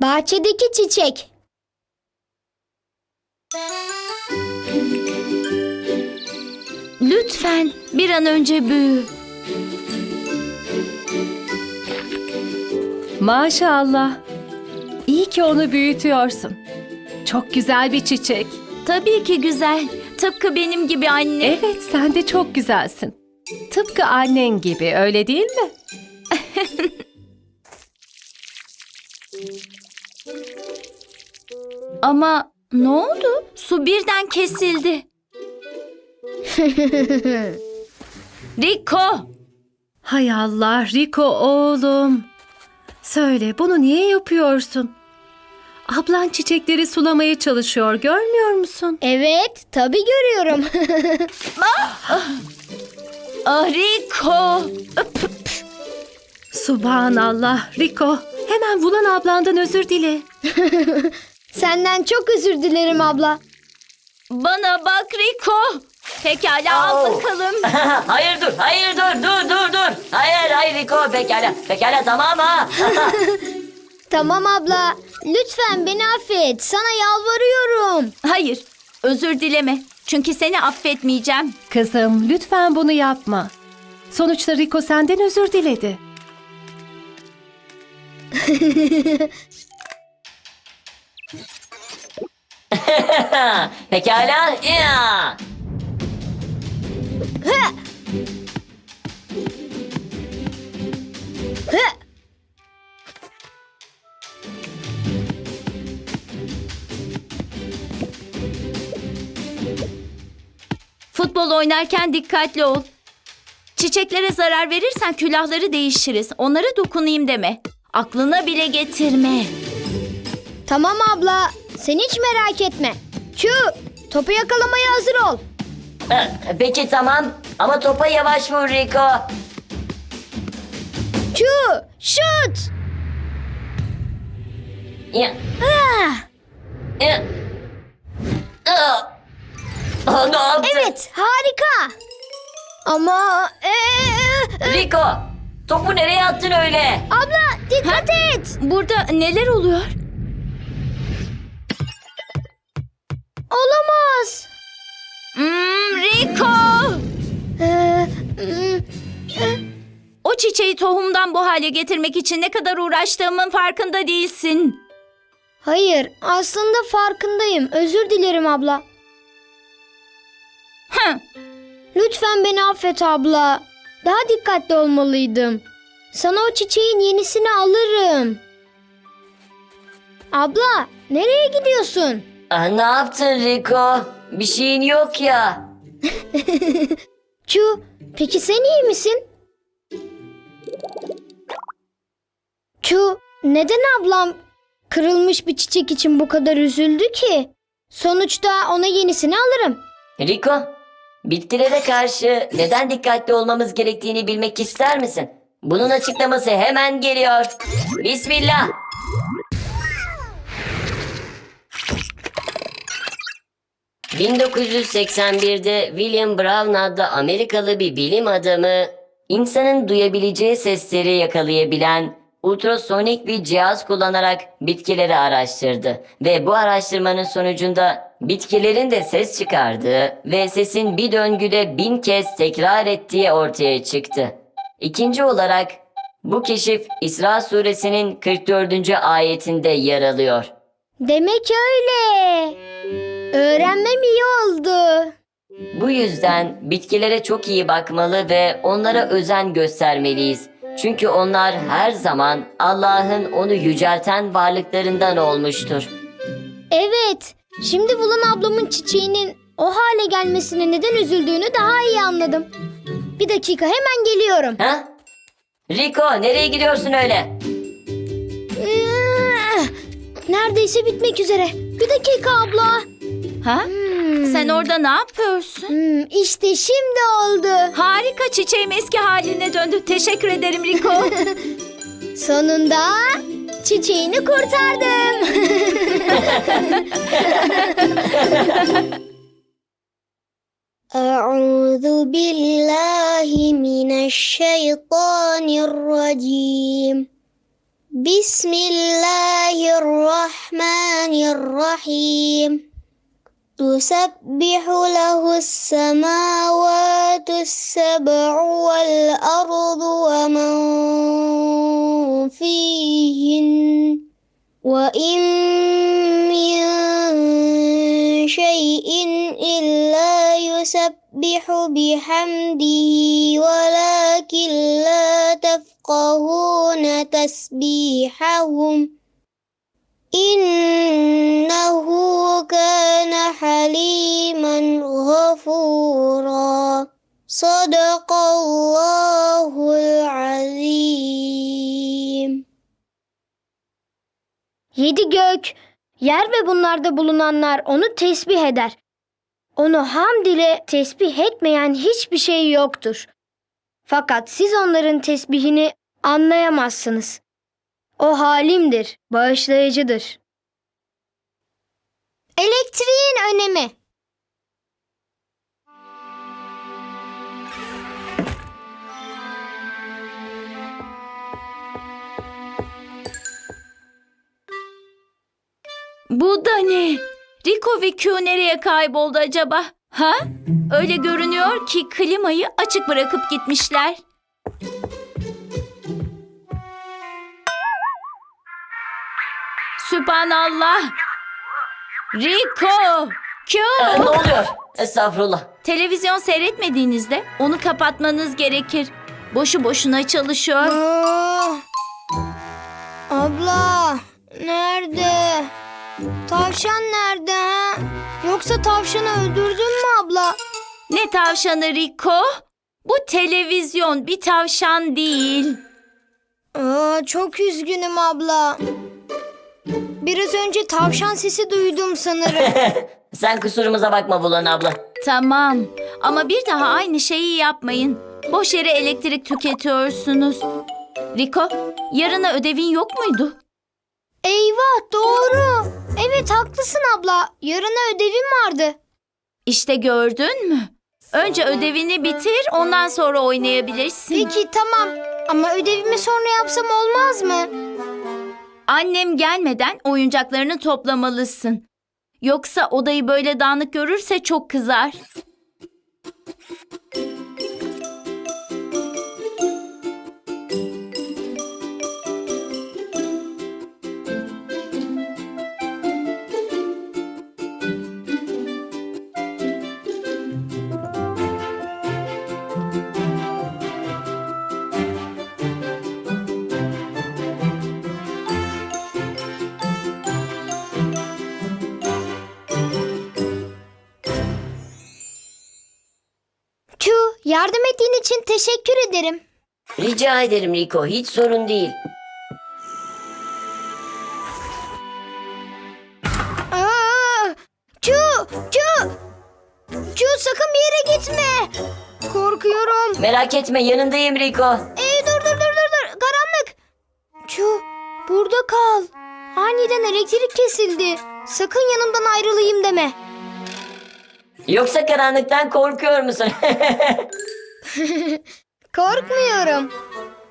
Bahçedeki çiçek. Lütfen bir an önce büyü. Maşallah. İyi ki onu büyütüyorsun. Çok güzel bir çiçek. Tabii ki güzel. Tıpkı benim gibi anne. Evet, sen de çok güzelsin. Tıpkı annen gibi, öyle değil mi? Ama ne oldu? Su birden kesildi. Rico! Hay Allah, Rico oğlum. Söyle, bunu niye yapıyorsun? Ablan çiçekleri sulamaya çalışıyor, görmüyor musun? Evet, tabii görüyorum. Ah Rico! Subhanallah, Rico. Hemen Vulan ablandan özür dile. Senden çok özür dilerim abla. Bana bak Rico! Pekala al bakalım. hayır dur, hayır dur, dur, dur, dur. Hayır, hayır Rico, pekala, pekala tamam ha. Tamam abla. Lütfen beni affet. Sana yalvarıyorum. Hayır, özür dileme. Çünkü seni affetmeyeceğim. Kızım, lütfen bunu yapma. Sonuçta Rico senden özür diledi. pekala, ya. Futbol oynarken dikkatli ol. Çiçeklere zarar verirsen külahları değişiriz. Onlara dokunayım deme. Aklına bile getirme. Tamam abla. Sen hiç merak etme. Şu topu yakalamaya hazır ol. Ha, Peki tamam ama topa yavaş vur Rico. Şu şut. Ya. Ah, ne yaptın? evet harika. Ama ee, Rico, topu nereye attın öyle? abla dikkat et. Burada neler oluyor? Olamaz. Hmm, Rico! Ee, O çiçeği tohumdan bu hale getirmek için ne kadar uğraştığımın farkında değilsin. hayır aslında farkındayım. Özür dilerim abla. Hı. Lütfen beni affet abla. Daha dikkatli olmalıydım. Sana o çiçeğin yenisini alırım. Abla, nereye gidiyorsun? Aa, ne yaptın Rico? Bir şeyin yok ya. Çu, peki sen iyi misin? Çu, neden ablam kırılmış bir çiçek için bu kadar üzüldü ki? Sonuçta ona yenisini alırım. Rico, bitkilere karşı neden dikkatli olmamız gerektiğini bilmek ister misin? Bunun açıklaması hemen geliyor. Bismillah. ...1981'de William Brown adlı Amerikalı bir bilim adamı... ...insanın duyabileceği sesleri yakalayabilen... ...ultrasonik bir cihaz kullanarak bitkileri araştırdı. Ve bu araştırmanın sonucunda... ...bitkilerin de ses çıkardığı... ...ve sesin bir döngüde bin kez tekrar ettiği ortaya çıktı. İkinci olarak... ...bu keşif İsra suresinin 44. ayetinde yer alıyor. Demek öyle. Öğrenmem iyi oldu. Bu yüzden bitkilere çok iyi bakmalı ve onlara özen göstermeliyiz. Çünkü onlar her zaman Allah'ın onu yücelten varlıklarından olmuştur. Evet, şimdi Bulan ablamın çiçeğinin o hale gelmesine neden üzüldüğünü daha iyi anladım. Bir dakika hemen geliyorum. Ha? Rico nereye gidiyorsun öyle? Ah, Neredeyse bitmek üzere. Bir dakika abla. Ha? Hmm. Sen orada ne yapıyorsun? Hmm, işte şimdi oldu. Harika çiçeğim eski haline döndü. Teşekkür ederim Rico. Sonunda çiçeğini kurtardım. Euzu billahi mineşşeytanirracim. Bismillahirrahmanirrahim. تسبح له السماوات السبع والأرض ومن فيهن وإن من شيء إلا يسبح بحمده ولكن لا تفقهون تسبيحهم İnnehu kana halimen gafura. Sadakallahul azim. Yedi gök, yer ve bunlarda bulunanlar onu tesbih eder. Onu hamd ile tesbih etmeyen hiçbir şey yoktur. Fakat siz onların tesbihini anlayamazsınız. O halimdir, bağışlayıcıdır. Elektriğin önemi Bu da ne? Rico ve Q nereye kayboldu acaba? Ha? Öyle görünüyor ki klimayı açık bırakıp gitmişler. Sübhanallah. Rico, Q. Ee, ne oluyor? Estağfurullah. Televizyon seyretmediğinizde onu kapatmanız gerekir. Boşu boşuna çalışıyor. Aa, abla nerede? Tavşan nerede ha? Yoksa tavşanı öldürdün mü abla? Ne tavşanı Rico? Bu televizyon bir tavşan değil. Aa, çok üzgünüm abla. Biraz önce tavşan sesi duydum sanırım. Sen kusurumuza bakma Bulan abla. Tamam ama bir daha aynı şeyi yapmayın. Boş yere elektrik tüketiyorsunuz. Rico, yarına ödevin yok muydu? Eyvah doğru. Evet haklısın abla. Yarına ödevim vardı. İşte gördün mü? Önce ödevini bitir, ondan sonra oynayabilirsin. Peki tamam. Ama ödevimi sonra yapsam olmaz mı? Annem gelmeden oyuncaklarını toplamalısın. Yoksa odayı böyle dağınık görürse çok kızar. Yardım ettiğin için teşekkür ederim. Rica ederim Rico, hiç sorun değil. Aa, Q, Q. Q sakın bir yere gitme. Korkuyorum. Merak etme yanındayım Rico. Ee, dur dur dur dur dur. Karanlık. Q, burada kal. Aniden elektrik kesildi. Sakın yanımdan ayrılayım deme. Yoksa karanlıktan korkuyor musun? Korkmuyorum.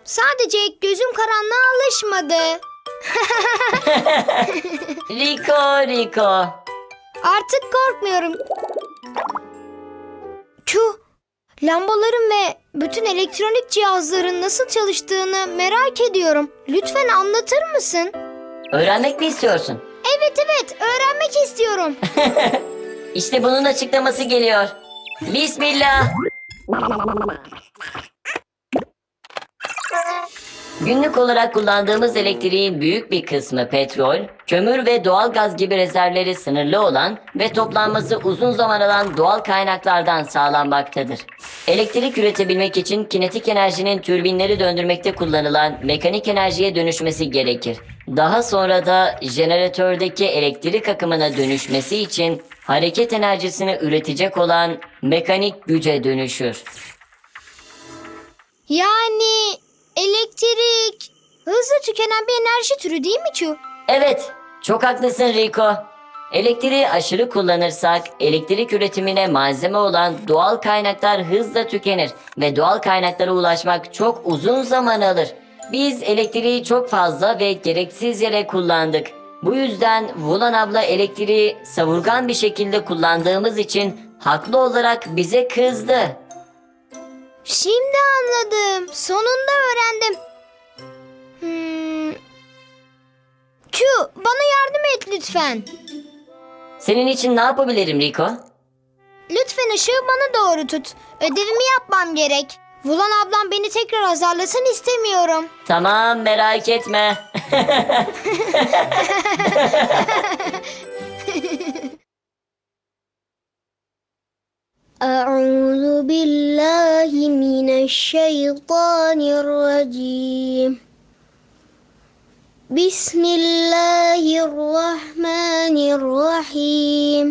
Sadece gözüm karanlığa alışmadı. Rico, Rico. Artık korkmuyorum. Q, lambaların ve bütün elektronik cihazların nasıl çalıştığını merak ediyorum. Lütfen anlatır mısın? Öğrenmek mi istiyorsun? Evet evet, öğrenmek istiyorum. İşte bunun açıklaması geliyor. Bismillah. Günlük olarak kullandığımız elektriğin büyük bir kısmı petrol, kömür ve doğal gaz gibi rezervleri sınırlı olan ve toplanması uzun zaman alan doğal kaynaklardan sağlanmaktadır. Elektrik üretebilmek için kinetik enerjinin türbinleri döndürmekte kullanılan mekanik enerjiye dönüşmesi gerekir. Daha sonra da jeneratördeki elektrik akımına dönüşmesi için hareket enerjisini üretecek olan mekanik güce dönüşür. Yani elektrik hızlı tükenen bir enerji türü değil mi Q? Evet, çok haklısın Rico. Elektriği aşırı kullanırsak elektrik üretimine malzeme olan doğal kaynaklar hızla tükenir ve doğal kaynaklara ulaşmak çok uzun zaman alır. Biz elektriği çok fazla ve gereksiz yere kullandık. Bu yüzden Vulan abla elektriği savurgan bir şekilde kullandığımız için haklı olarak bize kızdı. Şimdi anladım. Sonunda öğrendim. Hmm. Q, bana yardım et lütfen. Senin için ne yapabilirim Rico? Lütfen ışığı bana doğru tut. Ödevimi yapmam gerek. Vulan ablam beni tekrar azarlasın istemiyorum. Tamam merak etme. أعوذ بالله من الشيطان الرجيم بسم الله الرحمن الرحيم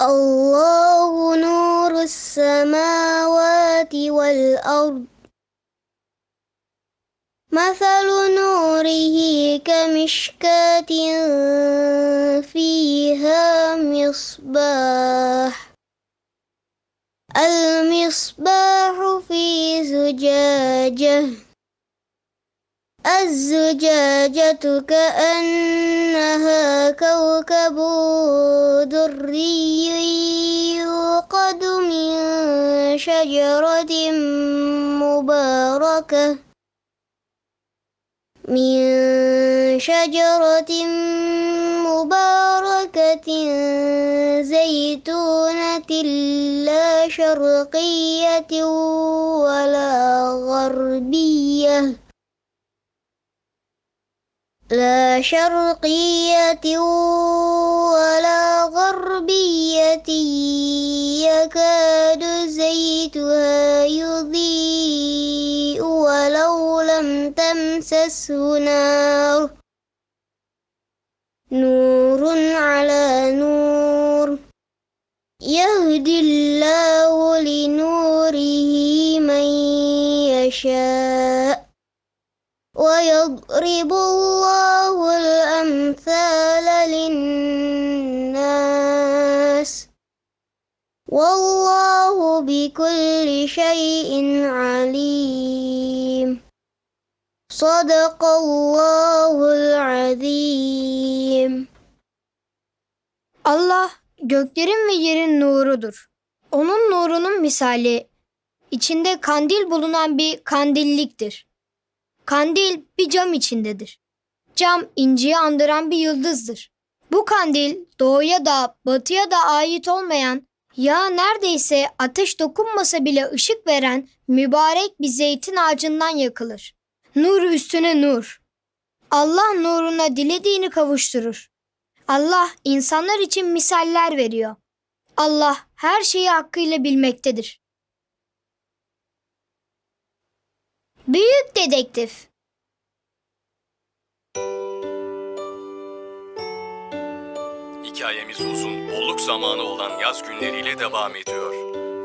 الله نور السماوات والأرض. مثل نوره كمشكاة فيها مصباح. المصباح في زجاجة. الزجاجة كأنها كوكب دري يوقد من شجرة مباركة. من شجرة مباركة زيتونة لا شرقية ولا غربية. لا شرقية ولا غربية يكاد زيتها يضيء ولو لم تمسسه نار. نور على نور يهدي الله لنوره من يشاء. ويضرب الله الأمثال للناس والله بكل شيء عليم صدق الله العظيم Allah göklerin ve yerin nurudur. Onun nurunun misali içinde kandil bulunan bir kandilliktir. Kandil bir cam içindedir. Cam inciyi andıran bir yıldızdır. Bu kandil doğuya da batıya da ait olmayan ya neredeyse ateş dokunmasa bile ışık veren mübarek bir zeytin ağacından yakılır. Nur üstüne nur. Allah nuruna dilediğini kavuşturur. Allah insanlar için misaller veriyor. Allah her şeyi hakkıyla bilmektedir. Büyük dedektif. Hikayemiz uzun, bolluk zamanı olan yaz günleriyle devam ediyor.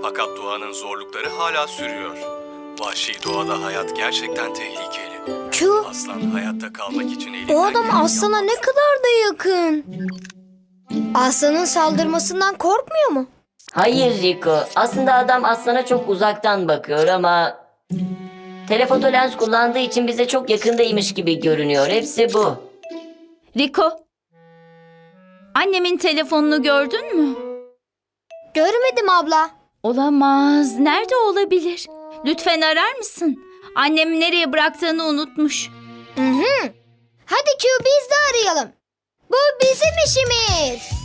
Fakat doğanın zorlukları hala sürüyor. Vahşi doğada hayat gerçekten tehlikeli. Q, Aslan hayatta kalmak için elinden o adam geleni aslana ne kadar da yakın. Aslanın saldırmasından korkmuyor mu? Hayır Rico. Aslında adam aslana çok uzaktan bakıyor ama... Telefoto lens kullandığı için bize çok yakındaymış gibi görünüyor. Hepsi bu. Rico. Annemin telefonunu gördün mü? Görmedim abla. Olamaz. Nerede olabilir? Lütfen arar mısın? Annem nereye bıraktığını unutmuş. Hı hı. Hadi Q biz de arayalım. Bu bizim işimiz.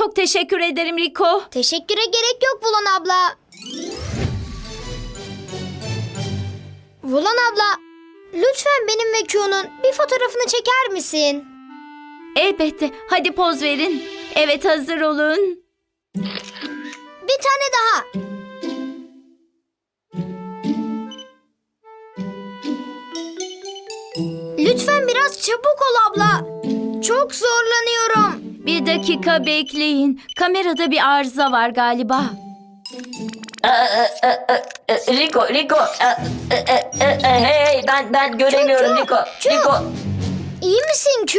Çok teşekkür ederim Rico. Teşekküre gerek yok Vulan abla. Vulan abla, lütfen benim ve Q'nun bir fotoğrafını çeker misin? Elbette. Hadi poz verin. Evet hazır olun. Bir tane daha. Lütfen biraz çabuk ol abla. Çok zorlanıyorum. Bir dakika bekleyin. Kamerada bir arıza var galiba. E, Rico, Rico. e, e, e, e, e, Hey, ben ben göremiyorum Rico. Rico. İyi misin Q?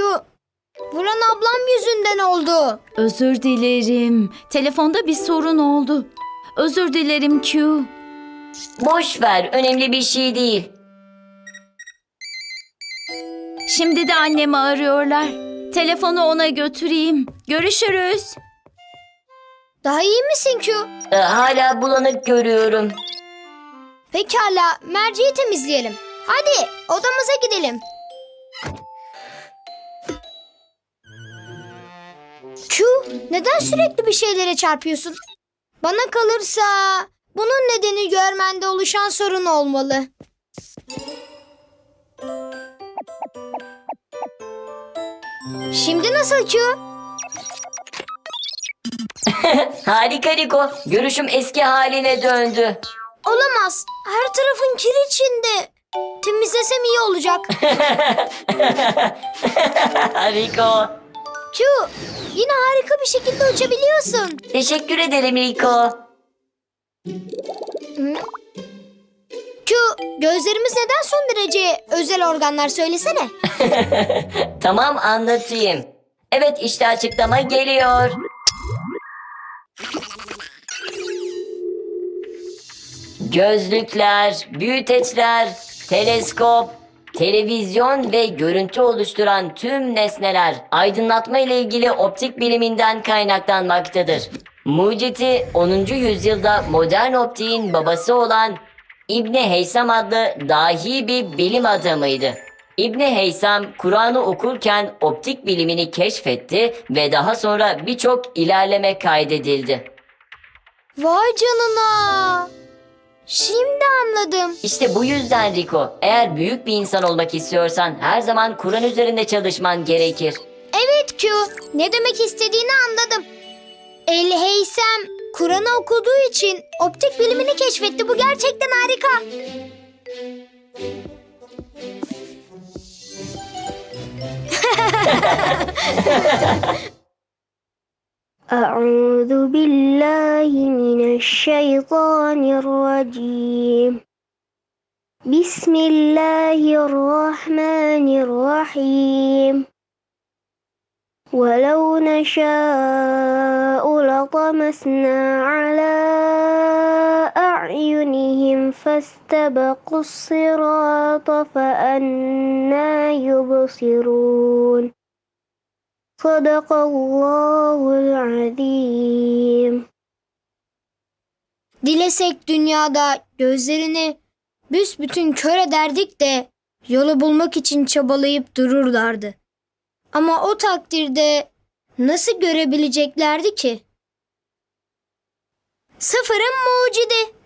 Vuran ablam yüzünden oldu. Özür dilerim. Telefonda bir sorun oldu. Özür dilerim Q. Boş ver, önemli bir şey değil. Şimdi de annemi arıyorlar. Telefonu ona götüreyim. Görüşürüz. Daha iyi misin Q? E, Hala bulanık görüyorum. Pekala, merceği temizleyelim. Hadi odamıza gidelim. Q, neden sürekli bir şeylere çarpıyorsun? Bana kalırsa bunun nedeni görmende oluşan sorun olmalı. Şimdi nasıl Q? Harika Rico. Görüşüm eski haline döndü. Olamaz. Her tarafın kir içinde. Temizlesem iyi olacak. Rico. Q, yine harika bir şekilde uçabiliyorsun. Teşekkür ederim Rico. Q, gözlerimiz neden son derece özel organlar söylesene. Tamam anlatayım. Evet işte açıklama geliyor. Gözlükler, büyüteçler, teleskop, televizyon ve görüntü oluşturan tüm nesneler aydınlatma ile ilgili optik biliminden kaynaklanmaktadır. Mucit'i 10. yüzyılda modern optiğin babası olan İbni Heysam adlı dahi bir bilim adamıydı. İbni Heysam Kur'an'ı okurken optik bilimini keşfetti ve daha sonra birçok ilerleme kaydedildi. Vay canına. Şimdi anladım. İşte bu yüzden Rico, eğer büyük bir insan olmak istiyorsan her zaman Kur'an üzerinde çalışman gerekir. Evet Q, ne demek istediğini anladım. El Heysem Kur'an'ı okuduğu için optik bilimini keşfetti. Bu gerçekten harika. أعوذ بالله من الشيطان الرجيم بسم الله الرحمن الرحيم ولو نشاء لطمسنا على أعينهم فاستبقوا الصراط فأنا يبصرون صدق الله العظيم Dilesek dünyada gözlerini büsbütün kör ederdik de yolu bulmak için çabalayıp dururlardı. Ama o takdirde nasıl görebileceklerdi ki? Sıfırın mucidi.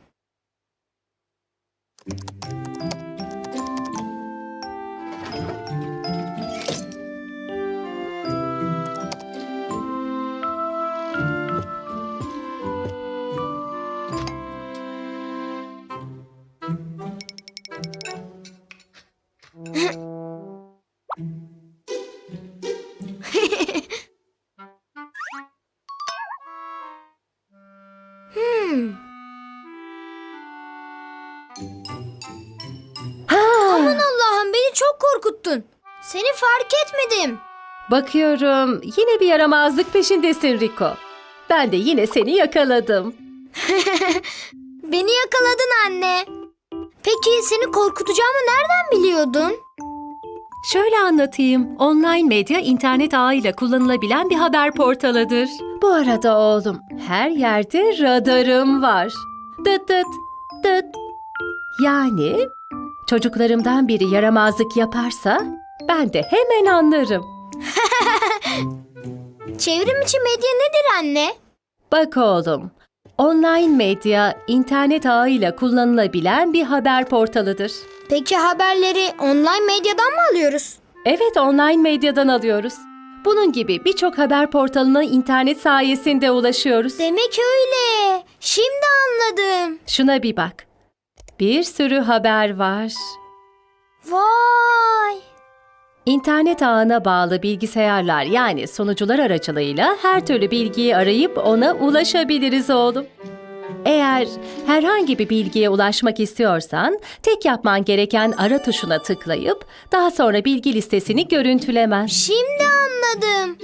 Etmedim. Bakıyorum yine bir yaramazlık peşindesin Rico. Ben de yine seni yakaladım. Beni yakaladın anne. Peki seni korkutacağımı nereden biliyordun? Şöyle anlatayım. Online medya internet ağıyla kullanılabilen bir haber portalıdır. Bu arada oğlum, her yerde radarım var. Dıt dıt dıt. Yani çocuklarımdan biri yaramazlık yaparsa ben de hemen anlarım. Çevrim içi medya nedir anne? Bak oğlum, online medya internet ağıyla kullanılabilen bir haber portalıdır. Peki haberleri online medyadan mı alıyoruz? Evet, online medyadan alıyoruz. Bunun gibi birçok haber portalına internet sayesinde ulaşıyoruz. Demek öyle. Şimdi anladım. Şuna bir bak. Bir sürü haber var. Vay. İnternet ağına bağlı bilgisayarlar yani sunucular aracılığıyla her türlü bilgiyi arayıp ona ulaşabiliriz oğlum. Eğer herhangi bir bilgiye ulaşmak istiyorsan tek yapman gereken ara tuşuna tıklayıp daha sonra bilgi listesini görüntülemen. Şimdi anladım.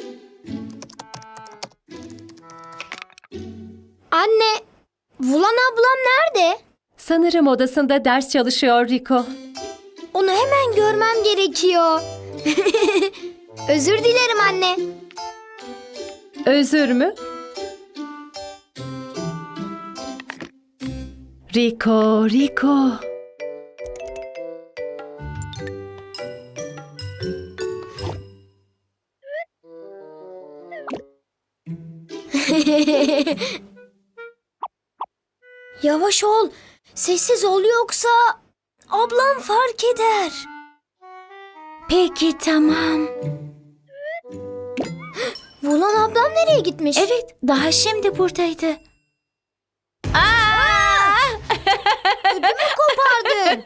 Anne, Vulan ablam nerede? Sanırım odasında ders çalışıyor Rico. Onu hemen görmem gerekiyor. Özür dilerim anne. Özür mü? Rico, Rico. Yavaş ol. Sessiz ol yoksa ablam fark eder. Peki tamam. Vulan ablam nereye gitmiş? Evet, daha şimdi buradaydı. Aa! kopardın.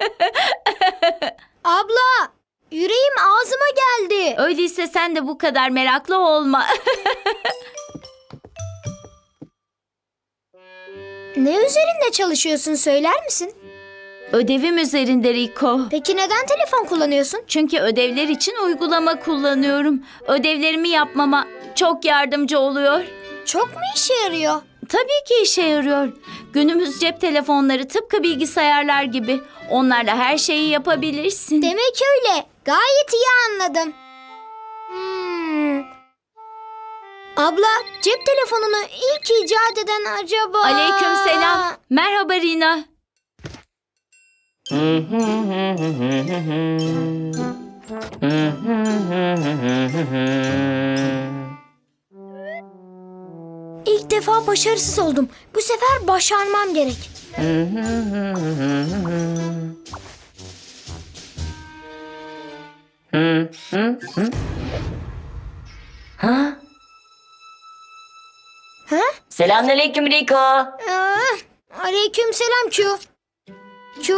Abla, yüreğim ağzıma geldi. Öyleyse sen de bu kadar meraklı olma. Ne üzerinde çalışıyorsun söyler misin? Ödevim üzerinde Rico. Peki neden telefon kullanıyorsun? Çünkü ödevler için uygulama kullanıyorum. Ödevlerimi yapmama çok yardımcı oluyor. Çok mu işe yarıyor? Tabii ki işe yarıyor. Günümüz cep telefonları tıpkı bilgisayarlar gibi. Onlarla her şeyi yapabilirsin. Demek öyle. Gayet iyi anladım. Hmm. Abla, cep telefonunu ilk icat eden acaba... Aleyküm selam. Merhaba Rina. İlk defa başarısız oldum. Bu sefer başarmam gerek. Ha? Ha? Selamünaleyküm Rico. Aa, aleyküm selam Q. Q,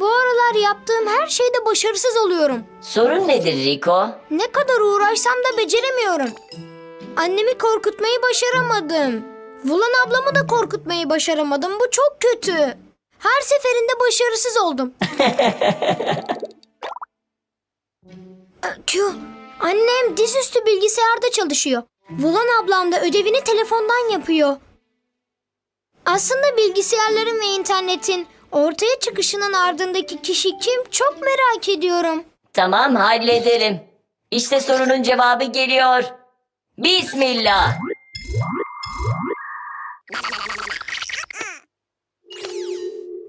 bu aralar yaptığım her şeyde başarısız oluyorum. Sorun nedir Rico? Ne kadar uğraşsam da beceremiyorum. Annemi korkutmayı başaramadım. Vulan ablamı da korkutmayı başaramadım. Bu çok kötü. Her seferinde başarısız oldum. Q, annem dizüstü bilgisayarda çalışıyor. Vulan ablam da ödevini telefondan yapıyor. Aslında bilgisayarların ve internetin ortaya çıkışının ardındaki kişi kim çok merak ediyorum. Tamam hallederim. İşte sorunun cevabı geliyor. Bismillah.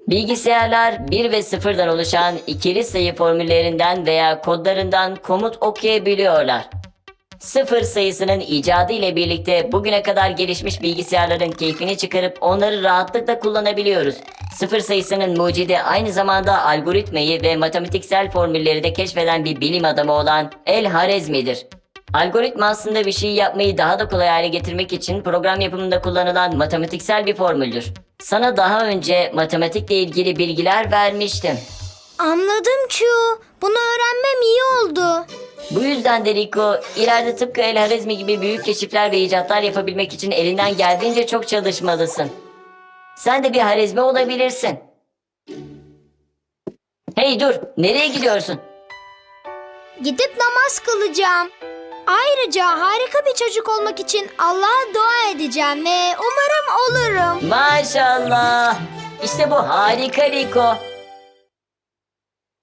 Bilgisayarlar 1 ve 0'dan oluşan ikili sayı formüllerinden veya kodlarından komut okuyabiliyorlar. Sıfır sayısının icadı ile birlikte bugüne kadar gelişmiş bilgisayarların keyfini çıkarıp onları rahatlıkla kullanabiliyoruz. Sıfır sayısının mucidi aynı zamanda algoritmayı ve matematiksel formülleri de keşfeden bir bilim adamı olan El Harezmi'dir. Algoritma aslında bir şey yapmayı daha da kolay hale getirmek için program yapımında kullanılan matematiksel bir formüldür. Sana daha önce matematikle ilgili bilgiler vermiştim. Anladım Q. Bunu öğrenmem iyi oldu. Bu yüzden de Rico, ileride tıpkı El Harizmi gibi büyük keşifler ve icatlar yapabilmek için elinden geldiğince çok çalışmalısın. Sen de bir Harizmi olabilirsin. Hey dur, nereye gidiyorsun? Gidip namaz kılacağım. Ayrıca harika bir çocuk olmak için Allah'a dua edeceğim ve umarım olurum. Maşallah. İşte bu harika Rico.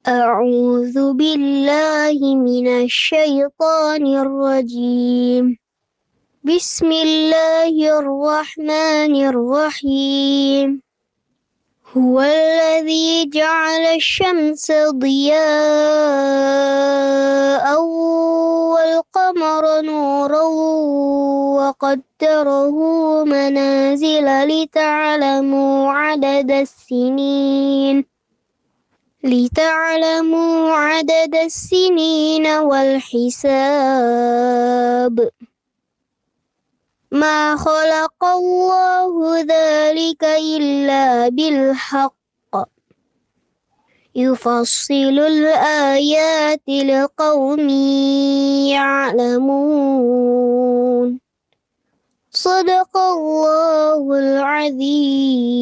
أعوذ بالله من الشيطان الرجيم. بسم الله الرحمن الرحيم. هو الذي جعل الشمس ضياء والقمر نورا وقدره منازل لتعلموا عدد السنين. لتعلموا عدد السنين والحساب. ما خلق الله ذلك إلا بالحق. يفصل الآيات لقوم يعلمون. صدق الله العظيم.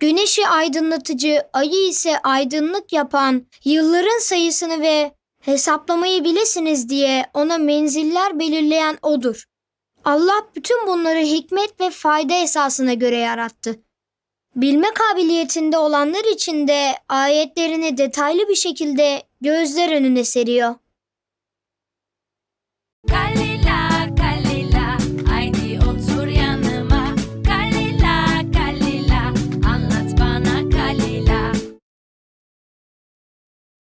Güneşi aydınlatıcı, ayı ise aydınlık yapan, yılların sayısını ve hesaplamayı bilesiniz diye ona menziller belirleyen odur. Allah bütün bunları hikmet ve fayda esasına göre yarattı. Bilme kabiliyetinde olanlar için de ayetlerini detaylı bir şekilde gözler önüne seriyor.